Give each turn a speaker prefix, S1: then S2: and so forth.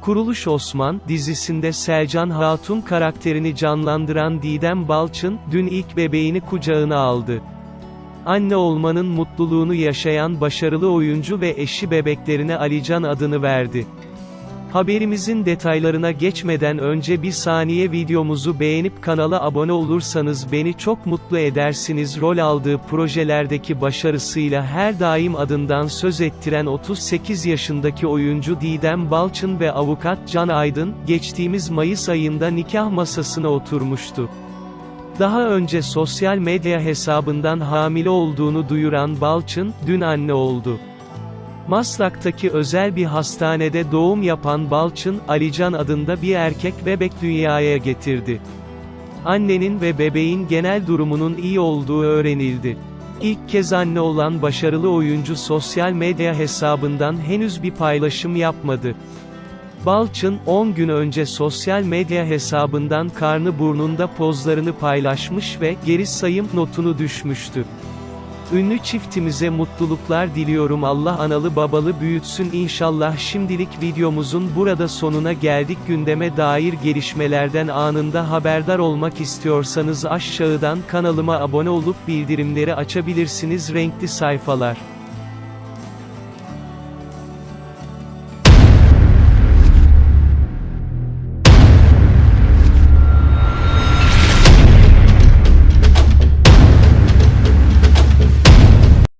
S1: Kuruluş Osman dizisinde Selcan Hatun karakterini canlandıran Didem Balçın, dün ilk bebeğini kucağına aldı. Anne olmanın mutluluğunu yaşayan başarılı oyuncu ve eşi bebeklerine Alican adını verdi. Haberimizin detaylarına geçmeden önce bir saniye videomuzu beğenip kanala abone olursanız beni çok mutlu edersiniz. Rol aldığı projelerdeki başarısıyla her daim adından söz ettiren 38 yaşındaki oyuncu Didem Balçın ve avukat Can Aydın, geçtiğimiz Mayıs ayında nikah masasına oturmuştu. Daha önce sosyal medya hesabından hamile olduğunu duyuran Balçın, dün anne oldu. Maslak'taki özel bir hastanede doğum yapan Balçın, Alican adında bir erkek bebek dünyaya getirdi. Annenin ve bebeğin genel durumunun iyi olduğu öğrenildi. İlk kez anne olan başarılı oyuncu sosyal medya hesabından henüz bir paylaşım yapmadı. Balçın, 10 gün önce sosyal medya hesabından karnı burnunda pozlarını paylaşmış ve geri sayım notunu düşmüştü. Ünlü çiftimize mutluluklar diliyorum. Allah analı babalı büyütsün inşallah. Şimdilik videomuzun burada sonuna geldik. Gündeme dair gelişmelerden anında haberdar olmak istiyorsanız aşağıdan kanalıma abone olup bildirimleri açabilirsiniz. Renkli sayfalar.